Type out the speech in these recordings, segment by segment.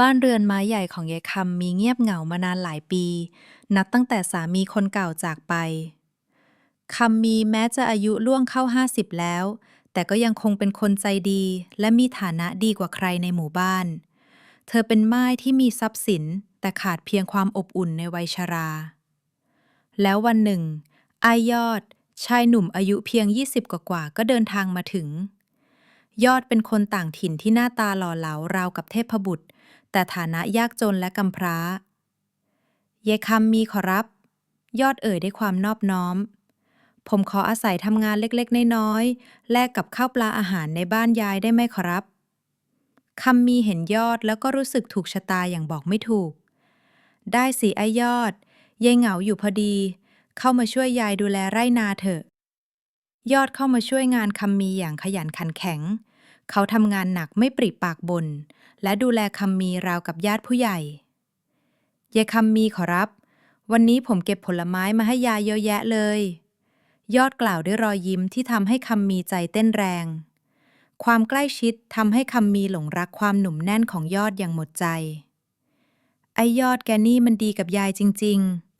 บ้านเรือนไม้ใหญ่ของยายคำมีเงียบเหงามานานหลายปี นับตั้งแต่สามีคนเก่าจากไปคำมีแม้จะอายุล่วงเข้าห้าสิบแล้ว แต่ก็ยังคงเป็นคนใจดี และมีฐานะดีกว่าใครในหมู่บ้าน เธอเป็นไม้ที่มีทรัพย์สิน แต่ขาดเพียงความอบอุ่นในวัยชรา แล้ววันหนึ่งอายยอด ชายหนุ่มอายุเพียง20กว่าก็เดินทางมาถึง ยอดเป็นคนต่างถิ่นที่หน้าตาหล่อเหลาราวกับเทพบุตร แต่ฐานะยากจนและกำพร้าเยายคำมีขอรับ ยอดเอ่ยด้วยความนอบน้อม ผมขออาศัยทำงานเล็กๆ น้อยๆ แลกกับข้าวปลาอาหารในบ้านยายได้ไหมขอรับคำมีเห็นยอดแล้วก็รู้สึกถูกชะตาอย่างบอกไม่ถูก ได้สิไอยอด ยายเหงาอยู่พอดี เข้ามาช่วยยายดูแลไร่นาเถอะ ยอดเข้ามาช่วยงานคำมีอย่างขยันขันแข็ง เขาทำงานหนักไม่ปริปากบน และดูแลคำมีราวกับญาติผู้ใหญ่ยายคำมีขอรับ วันนี้ผมเก็บผลไม้มาให้ยายเยอะแยะเลย ยอดกล่าวด้วยรอยยิ้มที่ทำให้คำมีใจเต้นแรง ความใกล้ชิดทำให้คำมีหลงรักความหนุ่มแน่นของยอดอย่างหมดใจ ไอยอดแกนี่มันดีกับยายจริง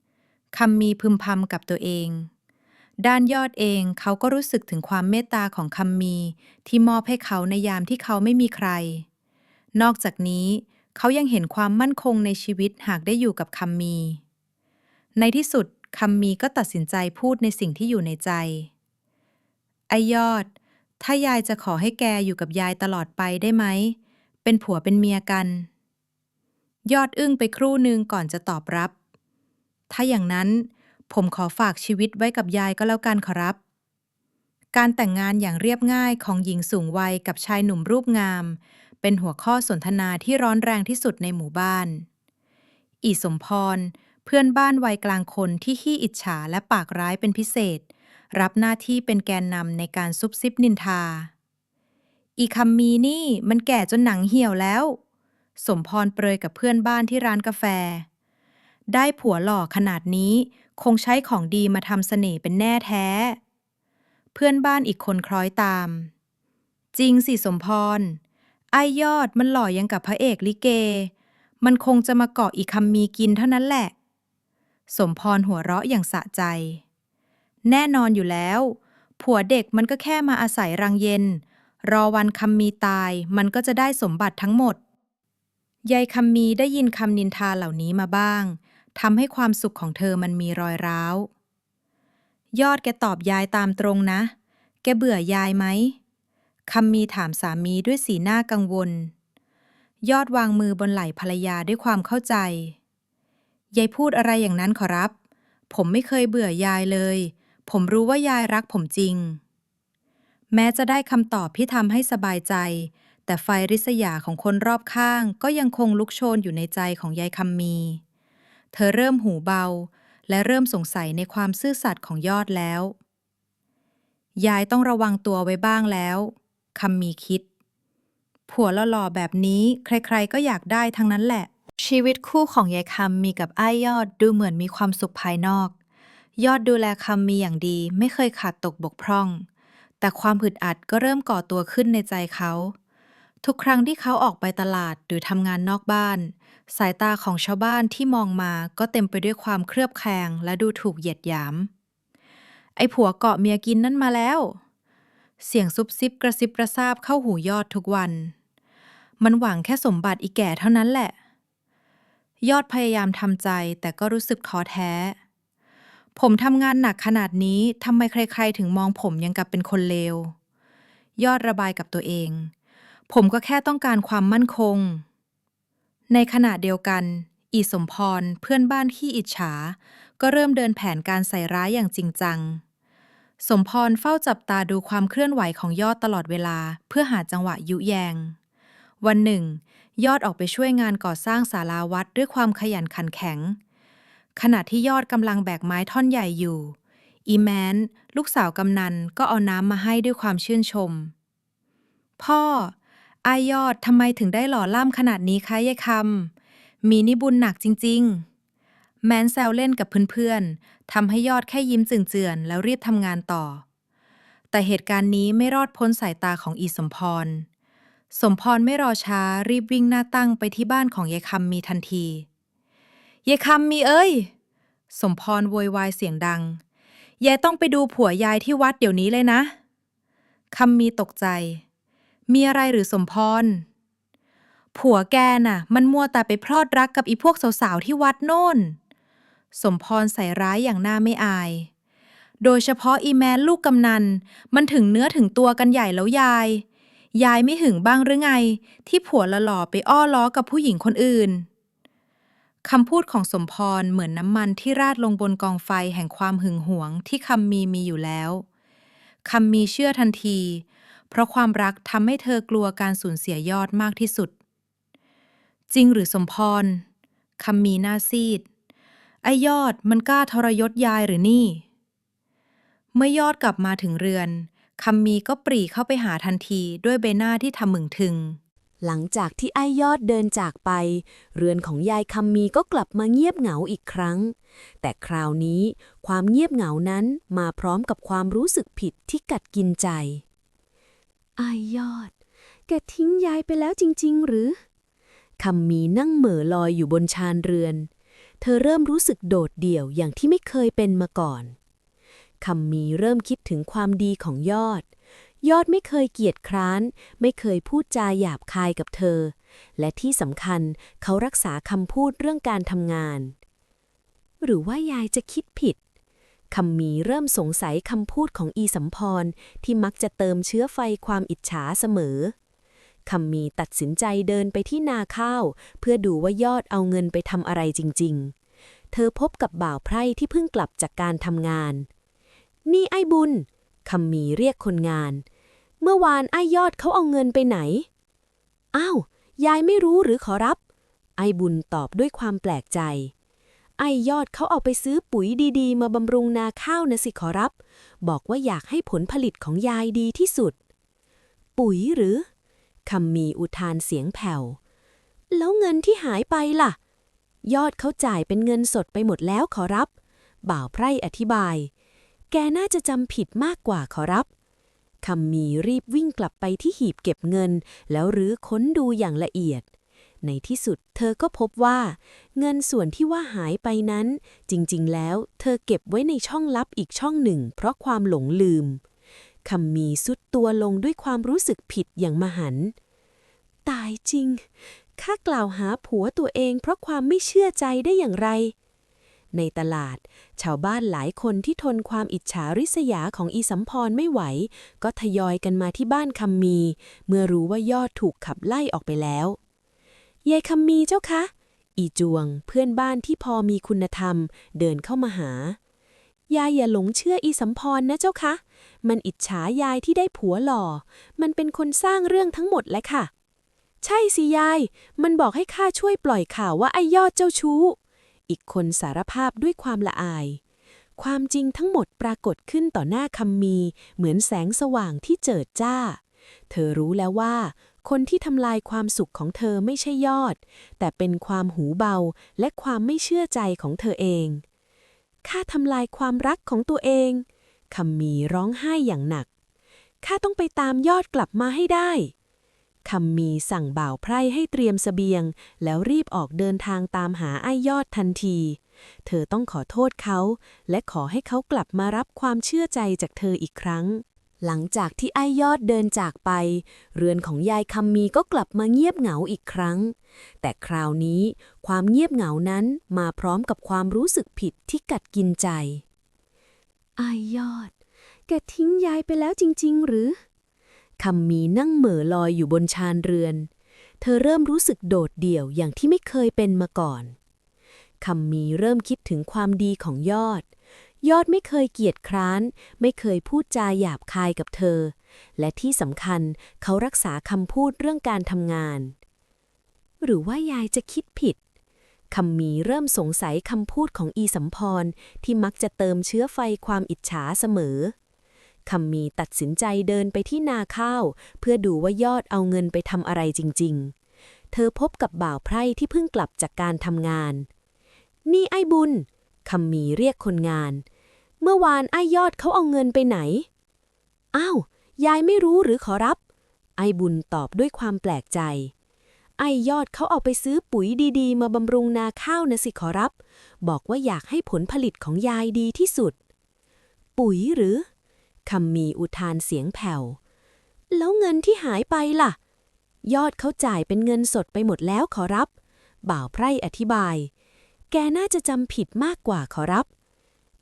ๆคำมีพึมพำกับตัวเอง ด้านยอดเองเขาก็รู้สึกถึงความเมตตาของคำมี ที่มอบให้เขาในยามที่เขาไม่มีใคร นอกจากนี้ เขายังเห็นความมั่นคงในชีวิตหากได้อยู่กับคำมี ในที่สุดคำมีก็ตัดสินใจพูดในสิ่งที่อยู่ในใจ ไอยอด ถ้ายายจะขอให้แกอยู่กับยายตลอดไปได้ไหม เป็นผัวเป็นเมียกัน ยอดอึ้งไปครู่หนึ่งก่อนจะตอบรับ ถ้าอย่างนั้น ผมขอฝากชีวิตไว้กับยายก็แล้วกันขอรับ การแต่งงานอย่างเรียบง่ายของหญิงสูงวัยกับชายหนุ่มรูปงาม เป็นหัวข้อสนทนาที่ร้อนแรงที่สุดในหมู่บ้าน อีสมพร เพื่อนบ้านวัยกลางคนที่ขี้อิจฉาและปากร้ายเป็นพิเศษ รับหน้าที่เป็นแกนนำในการซุบซิบนินทา อีคำมีนี่มันแก่จนหนังเหี่ยวแล้ว สมพรเปรยกับเพื่อนบ้านที่ร้านกาแฟ ได้ผัวหล่อขนาดนี้ คงใช้ของดีมาทำเสน่ห์เป็นแน่แท้ เพื่อนบ้านอีกคนคล้อยตาม จริงสิสมพร ไอยอดมันหล่อยังกับพระเอกลิเก มันคงจะมาเกาะอีกคำมีกินเท่านั้นแหละ สมพรหัวเราะอย่างสะใจ แน่นอนอยู่แล้ว ผัวเด็กมันก็แค่มาอาศัยรังเย็น รอวันคำมีตายมันก็จะได้สมบัติทั้งหมดยายคำมีได้ยินคำนินทาเหล่านี้มาบ้าง ทำให้ความสุขของเธอมันมีรอยร้าว ยอดแกตอบยายตามตรงนะ แกเบื่อยายไหมคำมีถามสามีด้วยสีหน้ากังวล ยอดวางมือบนไหล่ภรรยาด้วยความเข้าใจ ยายพูดอะไรอย่างนั้นขอรับ ผมไม่เคยเบื่อยายเลย ผมรู้ว่ายายรักผมจริง แม้จะได้คำตอบที่ทำให้สบายใจ แต่ไฟริษยาของคนรอบข้างก็ยังคงลุกโชนอยู่ในใจของยายคำมี เธอเริ่มหูเบา และเริ่มสงสัยในความซื่อสัตย์ของยอดแล้ว ยายต้องระวังตัวไว้บ้างแล้วคำมีคิด ผัวหล่อๆแบบนี้ใครๆก็อยากได้ทั้งนั้นแหละ ชีวิตคู่ของยายคำมีกับอ้ายยอดดูเหมือนมีความสุขภายนอก ยอดดูแลคำมีอย่างดีไม่เคยขาดตกบกพร่อง แต่ความผึดอัดก็เริ่มก่อตัวขึ้นในใจเขา ทุกครั้งที่เขาออกไปตลาดหรือทำงานนอกบ้าน สายตาของชาวบ้านที่มองมาก็เต็มไปด้วยความเครือบแคลงและดูถูกเหยียดหยาม ไอ้ผัวเกาะเมียกินนั่นมาแล้ว เสียงซุบซิบกระซิบกระซาบเข้าหูยอดทุกวัน มันหวังแค่สมบัติอีแก่เท่านั้นแหละ ยอดพยายามทำใจแต่ก็รู้สึกท้อแท้ ผมทำงานหนักขนาดนี้ทำไมใครๆ ถึงมองผมยังกับเป็นคนเลว ยอดระบายกับตัวเอง ผมก็แค่ต้องการความมั่นคง ในขณะเดียวกัน อีสมพรเพื่อนบ้านขี้อิจฉา ก็เริ่มเดินแผนการใส่ร้ายอย่างจริงจัง สมพรเฝ้าจับตาดูความเคลื่อนไหวของยอดตลอดเวลาเพื่อหาจังหวะยุแยง วันหนึ่ง ยอดออกไปช่วยงานก่อสร้างศาลาวัดด้วยความขยันขันแข็ง ขณะที่ยอดกำลังแบกไม้ท่อนใหญ่อยู่ อีแมนลูกสาวกำนันก็เอาน้ำมาให้ด้วยความชื่นชม พ่อ อายอดทำไมถึงได้หล่อล่ำขนาดนี้คะยายคำ มีนิบุญหนักจริง ๆ แมนแซวเล่นกับเพื่อนๆทำให้ยอดแค่ยิ้มเจือนๆแล้วรีบทำงานต่อ แต่เหตุการณ์นี้ไม่รอดพ้นสายตาของอีสมพร สมพรไม่รอช้ารีบวิ่งหน้าตั้งไปที่บ้านของยายคำมีทันทียายคำมีเอ้ย สมพรโวยวายเสียงดัง ยายต้องไปดูผัวยายที่วัดเดี๋ยวนี้เลยนะคำมีตกใจ มีอะไรหรือสมพร ผัวแกน่ะ มันมัวแต่ไปพลอดรักกับอีพวกสาวๆที่วัดโน่น สมพรใส่ร้ายอย่างหน้าไม่อาย โดยเฉพาะอีแมนลูกกำนัน มันถึงเนื้อถึงตัวกันใหญ่แล้วยาย ยายไม่หึงบ้างหรือไง ที่ผัวละหล่อไปอ้อล้อกับผู้หญิงคนอื่นคำพูดของสมพรเหมือนน้ำมันที่ราดลงบนกองไฟแห่งความหึงหวงที่คำมีมีอยู่แล้วคำมีเชื่อทันที เพราะความรักทำให้เธอกลัวการสูญเสียยอดมากที่สุด จริงหรือสมพรคำมีหน้าซีด ไอยอดมันกล้าทรยศยายหรือนี่ เมื่อยอดกลับมาถึงเรือนคำมีก็ปรีเข้าไปหาทันทีด้วยใบหน้าที่ทำมึงถึง หลังจากที่ไอ้ยอดเดินจากไป เรือนของยายคำมีก็กลับมาเงียบเหงาอีกครั้ง แต่คราวนี้ความเงียบเหงานั้นมาพร้อมกับความรู้สึกผิดที่กัดกินใจ ไอ้ยอด แกทิ้งยายไปแล้วจริง ๆ หรือคำมีนั่งเหม่อลอยอยู่บนชานเรือน เธอเริ่มรู้สึกโดดเดี่ยวอย่างที่ไม่เคยเป็นมาก่อน คำมีเริ่มคิดถึงความดีของยอด ยอดไม่เคยเกียจคร้าน ไม่เคยพูดจาหยาบคายกับเธอ และที่สำคัญเขารักษาคำพูดเรื่องการทำงาน หรือว่ายายจะคิดผิด คำมีเริ่มสงสัยคำพูดของอีสัมพรที่มักจะเติมเชื้อไฟความอิจฉาเสมอคำมีตัดสินใจเดินไปที่นาข้าว เพื่อดูว่ายอดเอาเงินไปทำอะไรจริง ๆ เธอพบกับบ่าวไพร่ที่เพิ่งกลับจากการทำงาน นี่ไอ้บุญคำมีเรียกคนงาน เมื่อวานไอ้ยอดเขาเอาเงินไปไหน อ้าว ยายไม่รู้หรือขอรับ ไอ้บุญตอบด้วยความแปลกใจ ไอ้ยอดเขาเอาไปซื้อปุ๋ยดีๆ มาบำรุงนาข้าวนะสิขอรับ บอกว่าอยากให้ผลผลิตของยายดีที่สุด ปุ๋ยหรือคำมีอุทานเสียงแผ่ว แล้วเงินที่หายไปล่ะ ยอดเขาจ่ายเป็นเงินสดไปหมดแล้วขอรับ บ่าวไพร่อธิบาย แกน่าจะจำผิดมากกว่าขอรับคำมีรีบวิ่งกลับไปที่หีบเก็บเงิน แล้วรื้อค้นดูอย่างละเอียด ในที่สุด เธอก็พบว่า เงินส่วนที่ว่าหายไปนั้น จริงๆ แล้ว เธอเก็บไว้ในช่องลับอีกช่องหนึ่ง เพราะความหลงลืมคำมีสุดตัวลงด้วยความรู้สึกผิดอย่างมหันต์ตายจริง ข้ากล่าวหาผัวตัวเองเพราะความไม่เชื่อใจได้อย่างไร ในตลาด ชาวบ้านหลายคนที่ทนความอิจฉาริษยาของอีสัมพรไม่ไหว ก็ทยอยกันมาที่บ้านคำมี เมื่อรู้ว่ายอดถูกขับไล่ออกไปแล้ว ยายคำมีเจ้าคะ อีจวงเพื่อนบ้านที่พอมีคุณธรรม เดินเข้ามาหายายอย่าหลงเชื่ออีสัมพรนะเจ้าคะ มันอิจฉายายที่ได้ผัวหล่อ มันเป็นคนสร้างเรื่องทั้งหมดแหละค่ะ ใช่สิยาย มันบอกให้ข้าช่วยปล่อยข่าวว่าไอ้ยอดเจ้าชู้ อีกคนสารภาพด้วยความละอาย ความจริงทั้งหมดปรากฏขึ้นต่อหน้าคำมี เหมือนแสงสว่างที่เจิดจ้า เธอรู้แล้วว่า คนที่ทำลายความสุขของเธอไม่ใช่ยอด แต่เป็นความหูเบาและความไม่เชื่อใจของเธอเอง ข้าทำลายความรักของตัวเองคำมีร้องไห้อย่างหนัก ข้าต้องไปตามยอดกลับมาให้ได้คำมีสั่งบ่าวไพร่ให้เตรียมเสบียง แล้วรีบออกเดินทางตามหาไอ้ยอดทันที เธอต้องขอโทษเขา และขอให้เขากลับมารับความเชื่อใจจากเธออีกครั้ง หลังจากที่ไอ้ยอดเดินจากไป เรือนของยายคำมีก็กลับมาเงียบเหงาอีกครั้ง แต่คราวนี้ความเงียบเหงานั้นมาพร้อมกับความรู้สึกผิดที่กัดกินใจ ไอ้ยอด แกทิ้งยายไปแล้วจริง ๆ หรือคำมีนั่งเหม่อลอยอยู่บนชานเรือน เธอเริ่มรู้สึกโดดเดี่ยวอย่างที่ไม่เคยเป็นมาก่อนคำมีเริ่มคิดถึงความดีของยอด ยอดไม่เคยเกียจคร้าน ไม่เคยพูดจาหยาบคายกับเธอ และที่สำคัญเขารักษาคำพูดเรื่องการทำงาน หรือว่ายายจะคิดผิดคำมีเริ่มสงสัยคำพูดของอีสัมพรที่มักจะเติมเชื้อไฟความอิจฉาเสมอคำมีตัดสินใจเดินไปที่นาข้าว เพื่อดูว่ายอดเอาเงินไปทำอะไรจริง ๆ เธอพบกับบ่าวไพร่ที่เพิ่งกลับจากการทำงาน นี่ไอ้บุญคำมีเรียกคนงาน เมื่อวานไอ้ยอดเขาเอาเงินไปไหน อ้าว ยายไม่รู้หรือขอรับ ไอ้บุญตอบด้วยความแปลกใจ ไอ้ยอดเขาเอาไปซื้อปุ๋ยดีๆ มาบำรุงนาข้าวนะสิขอรับ บอกว่าอยากให้ผลผลิตของยายดีที่สุด ปุ๋ยหรือคำมีอุทานเสียงแผ่ว แล้วเงินที่หายไปล่ะ ยอดเขาจ่ายเป็นเงินสดไปหมดแล้วขอรับ บ่าวไพร่อธิบาย แกน่าจะจำผิดมากกว่าขอรับ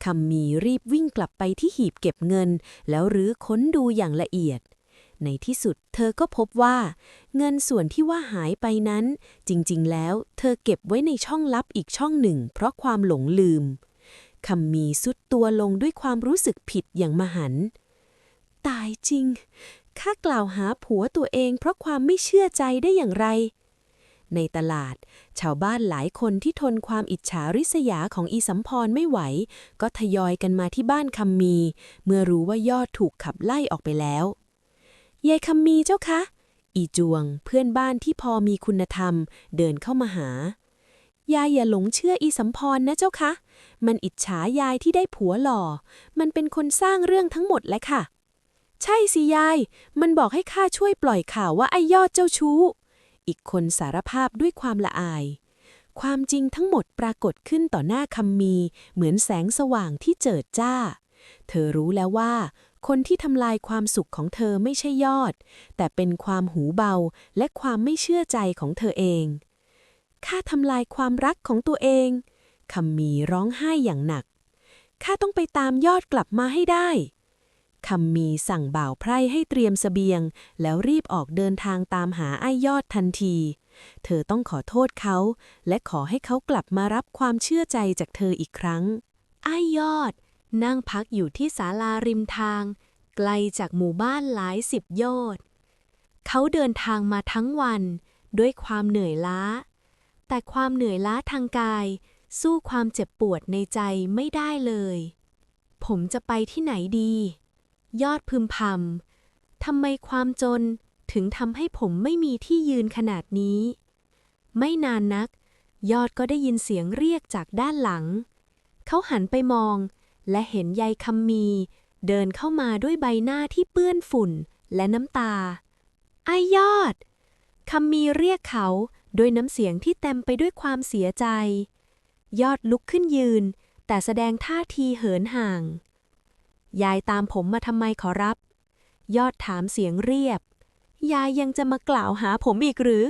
คำมีรีบวิ่งกลับไปที่หีบเก็บเงิน แล้วรื้อค้นดูอย่างละเอียด ในที่สุดเธอก็พบว่า เงินส่วนที่ว่าหายไปนั้น จริงๆ แล้วเธอเก็บไว้ในช่องลับอีกช่องหนึ่ง เพราะความหลงลืมคำมีสุดตัวลงด้วยความรู้สึกผิดอย่างมหันต์ตายจริงข้ากล่าวหาผัวตัวเองเพราะความไม่เชื่อใจได้อย่างไร ในตลาด ชาวบ้านหลายคนที่ทนความอิจฉาริษยาของอีสัมพรไม่ไหว ก็ทยอยกันมาที่บ้านคำมี เมื่อรู้ว่ายอดถูกขับไล่ออกไปแล้วยายคำมีเจ้าคะอีจวง เพื่อนบ้านที่พอมีคุณธรรม เดินเข้ามาหายายอย่าหลงเชื่ออีสัมพรนะเจ้าคะ มันอิจฉายายที่ได้ผัวหล่อ มันเป็นคนสร้างเรื่องทั้งหมดแหละค่ะ ใช่สิยาย มันบอกให้ข้าช่วยปล่อยข่าวว่าไอ้ยอดเจ้าชู้ อีกคนสารภาพด้วยความละอาย ความจริงทั้งหมดปรากฏขึ้นต่อหน้าคำมี เหมือนแสงสว่างที่เจิดจ้า เธอรู้แล้วว่า คนที่ทำลายความสุขของเธอไม่ใช่ยอด แต่เป็นความหูเบาและความไม่เชื่อใจของเธอเองข้าทำลายความรักของตัวเองคำมีร้องไห้อย่างหนักข้าต้องไปตามยอดกลับมาให้ได้ คำมีสั่งบ่าวไพร่ให้เตรียมเสบียง แล้วรีบออกเดินทางตามหาไอ้ยอดทันที เธอต้องขอโทษเขา และขอให้เขากลับมารับความเชื่อใจจากเธออีกครั้ง ไอ้ยอด นั่งพักอยู่ที่ศาลาริมทาง ไกลจากหมู่บ้านหลายสิบโยชน์เขาเดินทางมาทั้งวัน ด้วยความเหนื่อยล้า แต่ความเหนื่อยล้าทางกาย สู้ความเจ็บปวดในใจไม่ได้เลย ผมจะไปที่ไหนดี ยอดพึมพำทำไมความจนถึงทำให้ผมไม่มีที่ยืนขนาดนี้ ไม่นานนัก ยอดก็ได้ยินเสียงเรียกจากด้านหลัง เขาหันไปมอง และเห็นยายคำมี เดินเข้ามาด้วยใบหน้าที่เปื้อนฝุ่นและน้ำตา ไอยอดคำมีเรียกเขาด้วยน้ำเสียงที่เต็มไปด้วยความเสียใจ ยอดลุกขึ้นยืน แต่แสดงท่าทีเหินห่าง ยายตามผมมาทำไมขอรับ ยอดถามเสียงเรียบ ยายยังจะมากล่าวหาผมอีกหรือ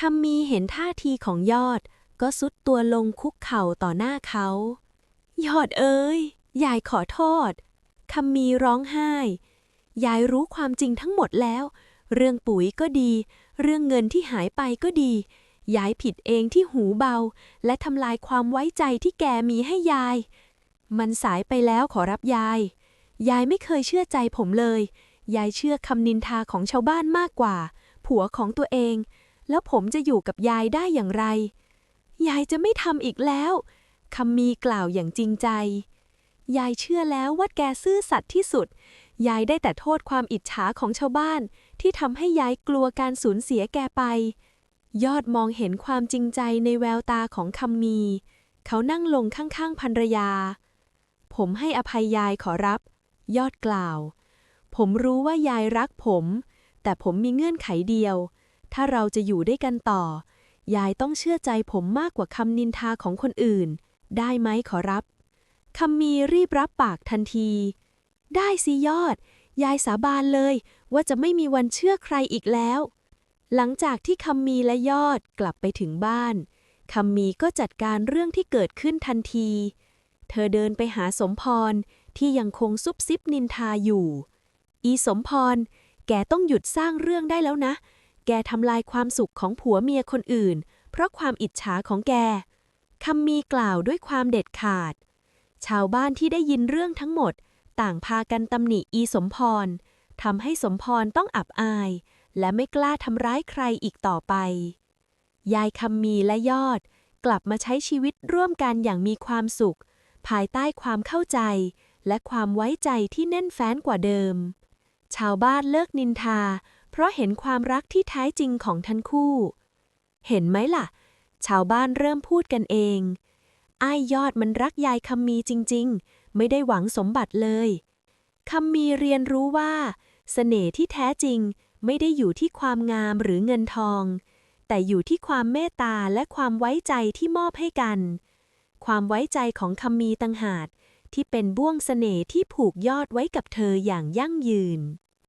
คำมีเห็นท่าทีของยอด ก็สุดตัวลงคุกเข่าต่อหน้าเขา ยอดเอ้ย ยายขอโทษคำมีร้องไห้ ยายรู้ความจริงทั้งหมดแล้ว เรื่องปุ๋ยก็ดี เรื่องเงินที่หายไปก็ดี ยายผิดเองที่หูเบา และทำลายความไว้ใจที่แกมีให้ยาย มันสายไปแล้วขอรับยาย ยายไม่เคยเชื่อใจผมเลย ยายเชื่อคำนินทาของชาวบ้านมากกว่า ผัวของตัวเอง แล้วผมจะอยู่กับยายได้อย่างไร ยายจะไม่ทำอีกแล้วคำมีกล่าวอย่างจริงใจ ยายเชื่อแล้วว่าแกซื่อสัตย์ที่สุด ยายได้แต่โทษความอิจฉาของชาวบ้าน ที่ทำให้ยายกลัวการสูญเสียแกไป ยอดมองเห็นความจริงใจในแววตาของคำมี เขานั่งลงข้างๆภรรยา ผมให้อภัยยายขอรับ ยอดกล่าว ผมรู้ว่ายายรักผม แต่ผมมีเงื่อนไขเดียว ถ้าเราจะอยู่ด้วยกันต่อ ยายต้องเชื่อใจผมมากกว่าคำนินทาของคนอื่น ได้ไหมขอรับคำมีรีบรับปากทันที ได้สิยอด ยายสาบานเลยว่าจะไม่มีวันเชื่อใครอีกแล้ว หลังจากที่คำมีและยอดกลับไปถึงบ้านคำมีก็จัดการเรื่องที่เกิดขึ้นทันที เธอเดินไปหาสมพร ที่ยังคงซุบซิบนินทาอยู่ อีสมพร แกต้องหยุดสร้างเรื่องได้แล้วนะ แกทำลายความสุขของผัวเมียคนอื่น เพราะความอิจฉาของแกคำมีกล่าวด้วยความเด็ดขาด ชาวบ้านที่ได้ยินเรื่องทั้งหมด ต่างพากันตำหนิอีสมพรทำให้สมพรต้องอับอาย และไม่กล้าทำร้ายใครอีกต่อไป ยายคำมีและยอด กลับมาใช้ชีวิตร่วมกันอย่างมีความสุข ภายใต้ความเข้าใจ และความไว้ใจที่แน่นแฟ้นกว่าเดิม ชาวบ้านเลิกนินทา เพราะเห็นความรักที่แท้จริงของทั้งคู่ เห็นไหมล่ะ ชาวบ้านเริ่มพูดกันเองไอ้ยอดมันรักยายคำมีจริง ๆ ไม่ได้หวังสมบัติเลยคำมีเรียนรู้ว่าสเสน่ห์ที่แท้จริงไม่ได้อยู่ที่ความงามหรือเงินทอง แต่อยู่ที่ความเมตตาและความไว้ใจที่มอบให้กัน ความไว้ใจของคำมีต่างหาก ที่เป็นบ่วงเสน่ห์ที่ผูกยอดไว้กับเธออย่างยั่งยืน